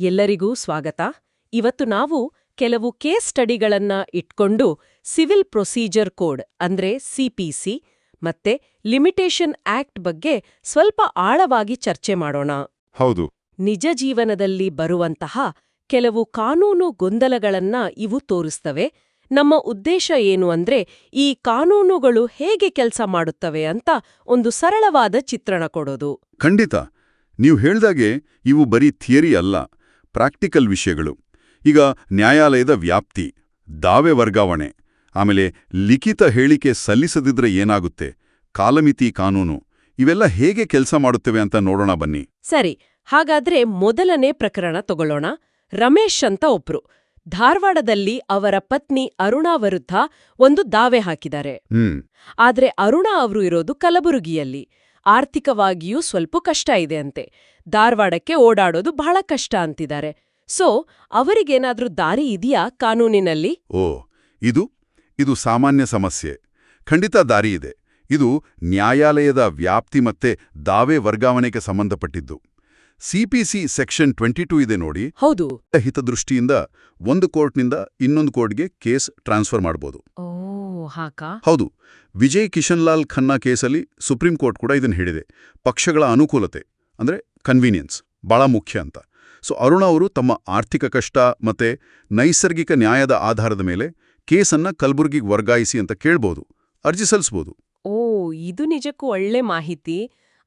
ಎಲ್ಲರಿಗೂ ಸ್ವಾಗತ. ಇವತ್ತು ನಾವು ಕೆಲವು ಕೇಸ್ ಸ್ಟಡಿಗಳನ್ನ ಇಟ್ಕೊಂಡು ಸಿವಿಲ್ ಪ್ರೊಸೀಜರ್ ಕೋಡ್ ಅಂದ್ರೆ ಸಿಪಿಸಿ ಮತ್ತೆ ಲಿಮಿಟೇಷನ್ ಆಕ್ಟ್ ಬಗ್ಗೆ ಸ್ವಲ್ಪ ಆಳವಾಗಿ ಚರ್ಚೆ ಮಾಡೋಣ. ಹೌದು. ನಿಜ ಜೀವನದಲ್ಲಿ ಬರುವಂತಹ ಕೆಲವು ಕಾನೂನು ಗೊಂದಲಗಳನ್ನ ಇವು ತೋರಿಸ್ತವೆ. ನಮ್ಮ ಉದ್ದೇಶ ಏನು ಅಂದ್ರೆ ಈ ಕಾನೂನುಗಳು ಹೇಗೆ ಕೆಲಸ ಮಾಡುತ್ತವೆ ಅಂತ ಒಂದು ಸರಳವಾದ ಚಿತ್ರಣ ಕೊಡೋದು. ಖಂಡಿತ. ನೀವು ಹೇಳ್ದಾಗೆ ಇವು ಬರೀ ಥಿಯರಿ ಅಲ್ಲ. ಪ್ರಾಕ್ಟಿಕಲ್ ವಿಷಯಗಳು. ಈಗ ನ್ಯಾಯಾಲಯದ ವ್ಯಾಪ್ತಿ ದಾವೆ ವರ್ಗಾವಣೆ ಆಮೇಲೆ ಲಿಖಿತ ಹೇಳಿಕೆ ಸಲ್ಲಿಸದಿದ್ರೆ ಏನಾಗುತ್ತೆ? ಕಾಲಮಿತಿ ಕಾನೂನು ಇವೆಲ್ಲ ಹೇಗೆ ಕೆಲಸ ಮಾಡುತ್ತವೆ ಅಂತ ನೋಡೋಣ ಬನ್ನಿ. ಸರಿ ಹಾಗಾದ್ರೆ ಮೊದಲನೇ ಪ್ರಕರಣ ತಗೊಳ್ಳೋಣ. ರಮೇಶ್ ಅಂತ ಒಬ್ರು. ಧಾರವಾಡದಲ್ಲಿ ಅವರ ಪತ್ನಿ ಅರುಣಾ ವಿರುದ್ಧ ಒಂದು ದಾವೆ ಹಾಕಿದ್ದಾರೆ. ಆದ್ರೆ ಅರುಣಾ ಅವರು ಇರೋದು ಕಲಬುರಗಿಯಲ್ಲಿ. ಆರ್ಥಿಕವಾಗಿಯೂ ಸ್ವಲ್ಪ ಕಷ್ಟ ಇದೆ ಅಂತೆ ಧಾರವಾಡಕ್ಕೆ ಓಡಾಡೋದು ಬಹಳ ಕಷ್ಟ ಅಂತಿದ್ದಾರೆ. ಸೊ ಅವರಿಗೇನಾದ್ರೂ ದಾರಿ ಇದೆಯಾ ಕಾನೂನಿನಲ್ಲಿ? ಓ ಇದು ಇದು ಸಾಮಾನ್ಯ ಸಮಸ್ಯೆ. ಖಂಡಿತ ದಾರಿ ಇದೆ. ಇದು ನ್ಯಾಯಾಲಯದ ವ್ಯಾಪ್ತಿ ಮತ್ತೆ ದಾವೆ ವರ್ಗಾವಣೆಗೆ ಸಂಬಂಧಪಟ್ಟಿದ್ದು. ಸಿಪಿಸಿ ಸೆಕ್ಷನ್ ಟ್ವೆಂಟಿ ಟೂ ಇದೆ ನೋಡಿ. ಹೌದು. ಹಿತದೃಷ್ಟಿಯಿಂದ ಒಂದು ಕೋರ್ಟ್ನಿಂದ ಇನ್ನೊಂದು ಕೋರ್ಟ್ಗೆ ಕೇಸ್ ಟ್ರಾನ್ಸ್ಫರ್ ಮಾಡ್ಬೋದು. ಓ ಹಾಕಾ? ಹೌದು. ವಿಜಯ್ ಕಿಶನ್ ಲಾಲ್ ಖನ್ನಾ ಕೇಸಲ್ಲಿ ಸುಪ್ರೀಂ ಕೋರ್ಟ್ ಕೂಡ ಇದನ್ನು ಹೇಳಿದೆ. ಪಕ್ಷಗಳ ಅನುಕೂಲತೆ ಅಂದ್ರೆ ಕನ್ವೀನಿಯನ್ಸ್ ಭಾಳ ಮುಖ್ಯ ಅಂತ. ಸೊ ಅರುಣ ಅವರು ತಮ್ಮ ಆರ್ಥಿಕ ಕಷ್ಟ ಮತ್ತೆ ನೈಸರ್ಗಿಕ ನ್ಯಾಯದ ಆಧಾರದ ಮೇಲೆ ಕೇಸನ್ನ ಕಲಬುರ್ಗಿಗೆ ವರ್ಗಾಯಿಸಿ ಅಂತ ಕೇಳ್ಬೋದು ಅರ್ಜಿ ಸಲ್ಲಿಸ್ಬೋದು. ಓ ಇದು ನಿಜಕ್ಕೂ ಒಳ್ಳೆ ಮಾಹಿತಿ.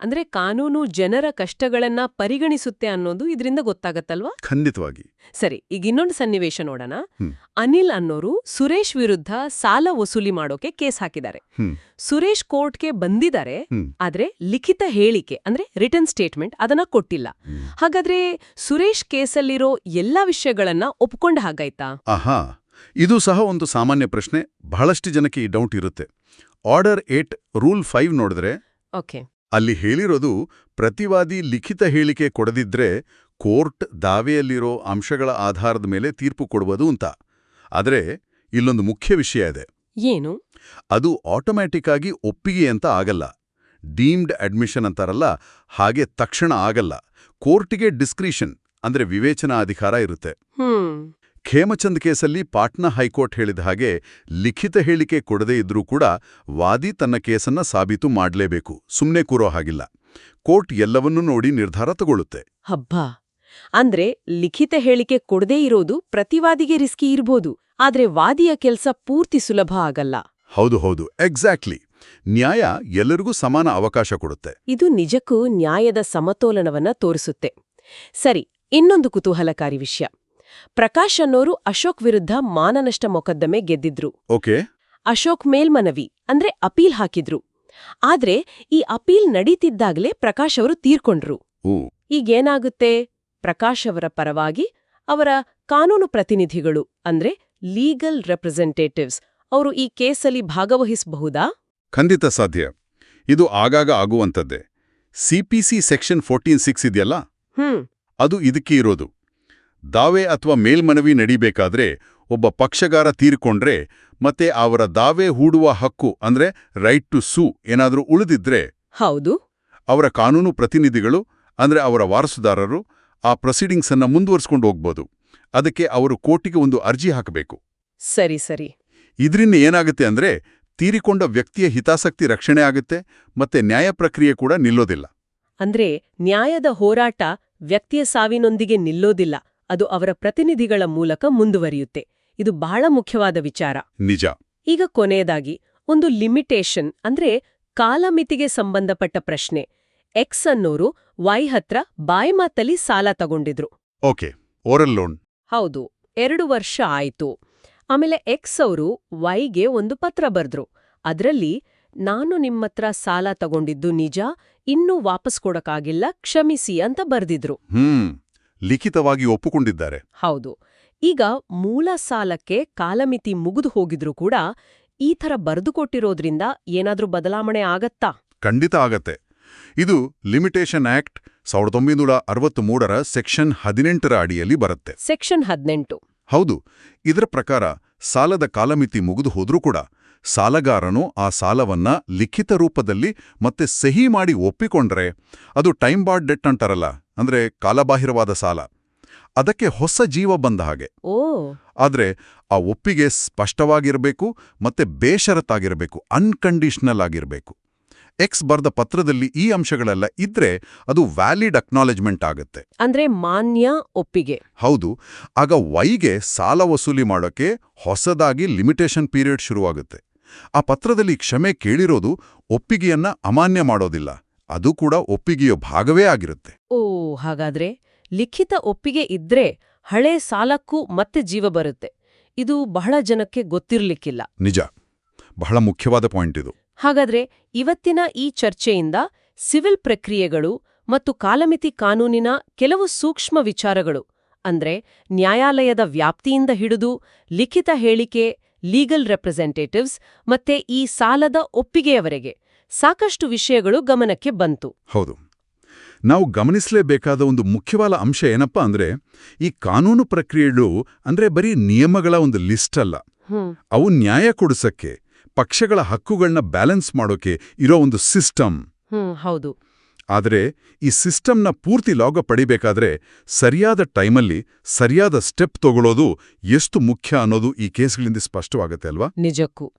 ಅಂದ್ರೆ ಕಾನೂನು ಜನರ ಕಷ್ಟಗಳನ್ನ ಪರಿಗಣಿಸುತ್ತೆ ಅನ್ನೋದು ಇದರಿಂದ ಗೊತ್ತಾಗತ್ತಲ್ವಾ? ಖಂಡಿತವಾಗಿ. ಸರಿ ಈಗ ಇನ್ನೊಂದು ಸನ್ನಿವೇಶ ನೋಡೋಣ. ಅನಿಲ್ ಅನ್ನೋರು ಸುರೇಶ್ ವಿರುದ್ಧ ಸಾಲ ವಸೂಲಿ ಮಾಡೋಕೆ ಕೇಸ್ ಹಾಕಿದ್ದಾರೆ. ಸುರೇಶ್ ಕೋರ್ಟ್ಗೆ ಬಂದಿದ್ದಾರೆ ಆದ್ರೆ ಲಿಖಿತ ಹೇಳಿಕೆ ಅಂದ್ರೆ ರಿಟರ್ನ್ ಸ್ಟೇಟ್ಮೆಂಟ್ ಅದನ್ನ ಕೊಟ್ಟಿಲ್ಲ. ಹಾಗಾದ್ರೆ ಸುರೇಶ್ ಕೇಸಲ್ಲಿರೋ ಎಲ್ಲಾ ವಿಷಯಗಳನ್ನ ಒಪ್ಕೊಂಡ ಹಾಗಾಯ್ತಾ? ಆಹಾ ಇದು ಸಹ ಒಂದು ಸಾಮಾನ್ಯ ಪ್ರಶ್ನೆ. ಬಹಳಷ್ಟು ಜನಕ್ಕೆ ಈ ಡೌಟ್ ಇರುತ್ತೆ. ಆರ್ಡರ್ ಏಟ್ ರೂಲ್ ಫೈವ್ ನೋಡಿದ್ರೆ ಓಕೆ ಅಲ್ಲಿ ಹೇಳಿರೋದು ಪ್ರತಿವಾದಿ ಲಿಖಿತ ಹೇಳಿಕೆ ಕೊಡದಿದ್ರೆ ಕೋರ್ಟ್ ದಾವೆಯಲ್ಲಿರೋ ಅಂಶಗಳ ಆಧಾರದ ಮೇಲೆ ತೀರ್ಪು ಕೊಡುವುದು ಅಂತ. ಆದರೆ ಇಲ್ಲೊಂದು ಮುಖ್ಯ ವಿಷಯ ಇದೆ. ಏನು? ಅದು ಆಟೋಮ್ಯಾಟಿಕ್ ಆಗಿ ಒಪ್ಪಿಗೆ ಅಂತ ಆಗಲ್ಲ. ಡೀಮ್ಡ್ ಅಡ್ಮಿಷನ್ ಅಂತಾರಲ್ಲ ಹಾಗೆ ತಕ್ಷಣ ಆಗಲ್ಲ. ಕೋರ್ಟಿಗೆ ಡಿಸ್ಕ್ರಿಷನ್ ಅಂದ್ರೆ ವಿವೇಚನಾ ಅಧಿಕಾರ ಇರುತ್ತೆ. ಹ್ಮ್. ಖೇಮಚಂದ್ ಕೇಸಲ್ಲಿ ಪಾಟ್ನಾ ಹೈಕೋರ್ಟ್ ಹೇಳಿದ ಹಾಗೆ ಲಿಖಿತ ಹೇಳಿಕೆ ಕೊಡದೇ ಇದ್ರೂ ಕೂಡ ವಾದಿ ತನ್ನ ಕೇಸನ್ನ ಸಾಬೀತು ಮಾಡಲೇಬೇಕು. ಸುಮ್ಮನೆ ಕೂರೋ ಹಾಗಿಲ್ಲ. ಕೋರ್ಟ್ ಎಲ್ಲವನ್ನೂ ನೋಡಿ ನಿರ್ಧಾರ ತಗೊಳ್ಳುತ್ತೆ. ಹಬ್ಬ. ಅಂದ್ರೆ ಲಿಖಿತ ಹೇಳಿಕೆ ಕೊಡದೇ ಇರೋದು ಪ್ರತಿವಾದಿಗೆ ರಿಸ್ಕಿ ಇರ್ಬೋದು. ಆದ್ರೆ ವಾದಿಯ ಕೆಲಸ ಪೂರ್ತಿ ಸುಲಭ ಆಗಲ್ಲ. ಹೌದು ಹೌದು. ಎಕ್ಸಾಕ್ಟ್ಲಿ. ನ್ಯಾಯ ಎಲ್ಲರಿಗೂ ಸಮಾನ ಅವಕಾಶ ಕೊಡುತ್ತೆ. ಇದು ನಿಜಕ್ಕೂ ನ್ಯಾಯದ ಸಮತೋಲನವನ್ನ ತೋರಿಸುತ್ತೆ. ಸರಿ ಇನ್ನೊಂದು ಕುತೂಹಲಕಾರಿ ವಿಷಯ. ಪ್ರಕಾಶ್ ಅನ್ನೋರು ಅಶೋಕ್ ವಿರುದ್ಧ ಮಾನನಷ್ಟ ಮೊಕದ್ದಮೆ ಗೆದ್ದಿದ್ರು. ಓಕೆ. ಅಶೋಕ್ ಮೇಲ್ಮನವಿ ಅಂದ್ರೆ ಅಪೀಲ್ ಹಾಕಿದ್ರು. ಆದ್ರೆ ಈ ಅಪೀಲ್ ನಡೀತಿದ್ದಾಗಲೇ ಪ್ರಕಾಶ್ ಅವರು ತೀರ್ಕೊಂಡ್ರು. ಈಗೇನಾಗುತ್ತೆ? ಪ್ರಕಾಶ್ ಅವರ ಪರವಾಗಿ ಅವರ ಕಾನೂನು ಪ್ರತಿನಿಧಿಗಳು ಅಂದ್ರೆ ಲೀಗಲ್ ರೆಪ್ರೆಸೆಂಟೇಟಿವ್ಸ್ ಅವರು ಈ ಕೇಸಲ್ಲಿ ಭಾಗವಹಿಸಬಹುದಾ? ಖಂಡಿತ ಸಾಧ್ಯ. ಇದು ಆಗಾಗ ಆಗುವಂಥದ್ದೇ. ಸಿಪಿಸಿ ಸೆಕ್ಷನ್ ಫೋರ್ಟೀನ್ ಸಿಕ್ಸ್ ಇದೆಯಲ್ಲ? ಹ್ಮ್. ಅದು ಇದಕ್ಕೆ ಇರೋದು. ದಾವೆ ಅಥವಾ ಮೇಲ್ಮನವಿ ನಡಿಬೇಕಾದ್ರೆ ಒಬ್ಬ ಪಕ್ಷಗಾರ ತೀರಿಕೊಂಡ್ರೆ ಮತ್ತೆ ಅವರ ದಾವೆ ಹೂಡುವ ಹಕ್ಕು ಅಂದ್ರೆ ರೈಟ್ ಟು ಸೂ ಏನಾದರೂ ಉಳಿದಿದ್ರೆ ಹೌದು. ಅವರ ಕಾನೂನು ಪ್ರತಿನಿಧಿಗಳು ಅಂದ್ರೆ ಅವರ ವಾರಸುದಾರರು ಆ ಪ್ರೊಸೀಡಿಂಗ್ಸ್ ಅನ್ನ ಮುಂದುವರಿಸ್ಕೊಂಡು ಹೋಗ್ಬೋದು. ಅದಕ್ಕೆ ಅವರು ಕೋರ್ಟಿಗೆ ಒಂದು ಅರ್ಜಿ ಹಾಕಬೇಕು. ಸರಿ ಸರಿ. ಇದರಿಂದ ಏನಾಗುತ್ತೆ ಅಂದ್ರೆ ತೀರಿಕೊಂಡ ವ್ಯಕ್ತಿಯ ಹಿತಾಸಕ್ತಿ ರಕ್ಷಣೆ ಆಗುತ್ತೆ ಮತ್ತೆ ನ್ಯಾಯ ಪ್ರಕ್ರಿಯೆ ಕೂಡ ನಿಲ್ಲೋದಿಲ್ಲ. ಅಂದ್ರೆ ನ್ಯಾಯದ ಹೋರಾಟ ವ್ಯಕ್ತಿಯ ಸಾವಿನೊಂದಿಗೆ ನಿಲ್ಲೋದಿಲ್ಲ. ಅದು ಅವರ ಪ್ರತಿನಿಧಿಗಳ ಮೂಲಕ ಮುಂದುವರಿಯುತ್ತೆ. ಇದು ಬಹಳ ಮುಖ್ಯವಾದ ವಿಚಾರ. ನಿಜ. ಈಗ ಕೊನೆಯದಾಗಿ ಒಂದು ಲಿಮಿಟೇಷನ್ ಅಂದ್ರೆ ಕಾಲಮಿತಿಗೆ ಸಂಬಂಧಪಟ್ಟ ಪ್ರಶ್ನೆ. ಎಕ್ಸ್ ಅನ್ನೋರು ವೈ ಹತ್ರ ಬಾಯ್ಮಾತಲ್ಲಿ ಸಾಲ ತಗೊಂಡಿದ್ರು. ಓಕೆ ಓರಲ್ ಲೋನ್ ಹೌದು ಎರಡು ವರ್ಷ ಆಯಿತು. ಆಮೇಲೆ ಎಕ್ಸ್ ಅವರು ವೈಗೆ ಒಂದು ಪತ್ರ ಬರ್ದ್ರು. ಅದರಲ್ಲಿ ನಾನು ನಿಮ್ಮತ್ರ ಸಾಲ ತಗೊಂಡಿದ್ದು ನಿಜ ಇನ್ನೂ ವಾಪಸ್ ಕೊಡಕ್ಕಾಗಿಲ್ಲ ಕ್ಷಮಿಸಿ ಅಂತ ಬರ್ದಿದ್ರು. ಹ್ಮ್. ಲಿಖಿತವಾಗಿ ಒಪ್ಪಿಕೊಂಡಿದ್ದಾರೆ. ಹೌದು. ಈಗ ಮೂಲ ಸಾಲಕ್ಕೆ ಕಾಲಮಿತಿ ಮುಗಿದು ಹೋಗಿದ್ರೂ ಕೂಡ ಈ ಥರ ಬರೆದುಕೊಟ್ಟಿರೋದ್ರಿಂದ ಏನಾದರೂ ಬದಲಾವಣೆ ಆಗತ್ತಾ? ಖಂಡಿತ ಆಗತ್ತೆ. ಇದು ಲಿಮಿಟೇಷನ್ ಆಕ್ಟ್ ಸಾವಿರದ ಒಂಬೈನೂರ ಅರವತ್ಮೂರರ ಸೆಕ್ಷನ್ ಹದಿನೆಂಟರ ಅಡಿಯಲ್ಲಿ ಬರುತ್ತೆ. ಸೆಕ್ಷನ್ ಹದಿನೆಂಟು. ಹೌದು. ಇದರ ಪ್ರಕಾರ ಸಾಲದ ಕಾಲಮಿತಿ ಮುಗಿದು ಹೋದ್ರೂ ಕೂಡ ಸಾಲಗಾರನು ಆ ಸಾಲವನ್ನ ಲಿಖಿತ ರೂಪದಲ್ಲಿ ಮತ್ತೆ ಸಹಿ ಮಾಡಿ ಒಪ್ಪಿಕೊಂಡ್ರೆ ಅದು ಟೈಮ್ ಬಾರ್ಡ್ ಡೆಟ್ ಅಂತಾರಲ್ಲ. ಅಂದ್ರೆ ಕಾಲಬಾಹಿರವಾದ ಸಾಲ. ಅದಕ್ಕೆ ಹೊಸ ಜೀವ ಬಂದ ಹಾಗೆ. ಓ. ಆದ್ರೆ ಆ ಒಪ್ಪಿಗೆ ಸ್ಪಷ್ಟವಾಗಿರಬೇಕು ಮತ್ತೆ ಬೇಷರತ್ತಾಗಿರಬೇಕು ಅನ್ಕಂಡೀಷನಲ್ ಆಗಿರಬೇಕು. ಎಕ್ಸ್ ಬರ್ದ ಪತ್ರದಲ್ಲಿ ಈ ಅಂಶಗಳೆಲ್ಲ ಇದ್ರೆ ಅದು ವ್ಯಾಲಿಡ್ ಅಕ್ನಾಲೆಜ್ಮೆಂಟ್ ಆಗುತ್ತೆ. ಅಂದ್ರೆ ಮಾನ್ಯ ಒಪ್ಪಿಗೆ. ಹೌದು. ಆಗ ವೈಗೆ ಸಾಲ ವಸೂಲಿ ಮಾಡೋಕೆ ಹೊಸದಾಗಿ ಲಿಮಿಟೇಷನ್ ಪೀರಿಯಡ್ ಶುರುವಾಗುತ್ತೆ. ಆ ಪತ್ರದಲ್ಲಿ ಕ್ಷಮೆ ಕೇಳಿರೋದು ಒಪ್ಪಿಗೆಯನ್ನ ಅಮಾನ್ಯ ಮಾಡೋದಿಲ್ಲ. ಅದು ಕೂಡ ಒಪ್ಪಿಗೆಯ ಭಾಗವೇ ಆಗಿರುತ್ತೆ. ಓ ಹಾಗಾದ್ರೆ ಲಿಖಿತ ಒಪ್ಪಿಗೆ ಇದ್ರೆ ಹಳೆ ಸಾಲಕ್ಕೂ ಮತ್ತೆ ಜೀವ ಬರುತ್ತೆ. ಇದು ಬಹಳ ಜನಕ್ಕೆ ಗೊತ್ತಿರ್ಲಿಕ್ಕಿಲ್ಲ. ನಿಜ. ಬಹಳ ಮುಖ್ಯವಾದ ಪಾಯಿಂಟ್ ಇದು. ಹಾಗಾದ್ರೆ ಇವತ್ತಿನ ಈ ಚರ್ಚೆಯಿಂದ ಸಿವಿಲ್ ಪ್ರಕ್ರಿಯೆಗಳು ಮತ್ತು ಕಾಲಮಿತಿ ಕಾನೂನಿನ ಕೆಲವು ಸೂಕ್ಷ್ಮ ವಿಚಾರಗಳು ಅಂದ್ರೆ ನ್ಯಾಯಾಲಯದ ವ್ಯಾಪ್ತಿಯಿಂದ ಹಿಡಿದು ಲಿಖಿತ ಹೇಳಿಕೆ ಲೀಗಲ್ ರೆಪ್ರೆಸೆಂಟೇಟಿವ್ಸ್ ಮತ್ತೆ ಈ ಸಾಲದ ಒಪ್ಪಿಗೆಯವರೆಗೆ ಸಾಕಷ್ಟು ವಿಷಯಗಳು ಗಮನಕ್ಕೆ ಬಂತು. ಹೌದು. ನಾವು ಗಮನಿಸಲೇಬೇಕಾದ ಒಂದು ಮುಖ್ಯವಾದ ಅಂಶ ಏನಪ್ಪಾ ಅಂದ್ರೆ ಈ ಕಾನೂನು ಪ್ರಕ್ರಿಯೆಗಳು ಅಂದ್ರೆ ಬರೀ ನಿಯಮಗಳ ಒಂದು ಲಿಸ್ಟ್ ಅಲ್ಲ. ಅವು ನ್ಯಾಯ ಕೊಡಿಸಕ್ಕೆ ಪಕ್ಷಗಳ ಹಕ್ಕುಗಳನ್ನ ಬ್ಯಾಲೆನ್ಸ್ ಮಾಡೋಕೆ ಇರೋ ಒಂದು ಸಿಸ್ಟಮ್. ಹೌದು. ಆದರೆ ಈ ಸಿಸ್ಟಮ್ನ ಪೂರ್ತಿ ಲಾಗ ಪಡಿಬೇಕಾದ್ರೆ ಸರಿಯಾದ ಟೈಮಲ್ಲಿ ಸರಿಯಾದ ಸ್ಟೆಪ್ ತಗೊಳ್ಳೋದು ಎಷ್ಟು ಮುಖ್ಯ ಅನ್ನೋದು ಈ ಕೇಸ್ಗಳಿಂದ ಸ್ಪಷ್ಟವಾಗತ್ತೆ ಅಲ್ವಾ? ನಿಜಕ್ಕೂ.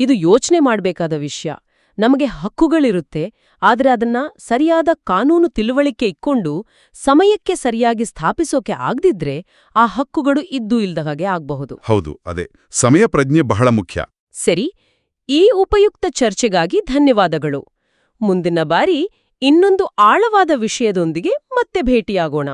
ಇದು ಯೋಚನೆ ಮಾಡಬೇಕಾದ ವಿಷಯ. ನಮಗೆ ಹಕ್ಕುಗಳಿರುತ್ತೆ ಆದರೆ ಅದನ್ನ ಸರಿಯಾದ ಕಾನೂನು ತಿಳುವಳಿಕೆ ಇಕ್ಕೊಂಡು ಸಮಯಕ್ಕೆ ಸರಿಯಾಗಿ ಸ್ಥಾಪಿಸೋಕೆ ಆಗದಿದ್ರೆ ಆ ಹಕ್ಕುಗಳು ಇದ್ದು ಇಲ್ದ ಹಾಗೆ ಆಗಬಹುದು. ಹೌದು ಅದೇ. ಸಮಯ ಪ್ರಜ್ಞೆ ಬಹಳ ಮುಖ್ಯ. ಸರಿ ಈ ಉಪಯುಕ್ತ ಚರ್ಚೆಗಾಗಿ ಧನ್ಯವಾದಗಳು. ಮುಂದಿನ ಬಾರಿ ಇನ್ನೊಂದು ಆಳವಾದ ವಿಷಯದೊಂದಿಗೆ ಮತ್ತೆ ಭೇಟಿಯಾಗೋಣ.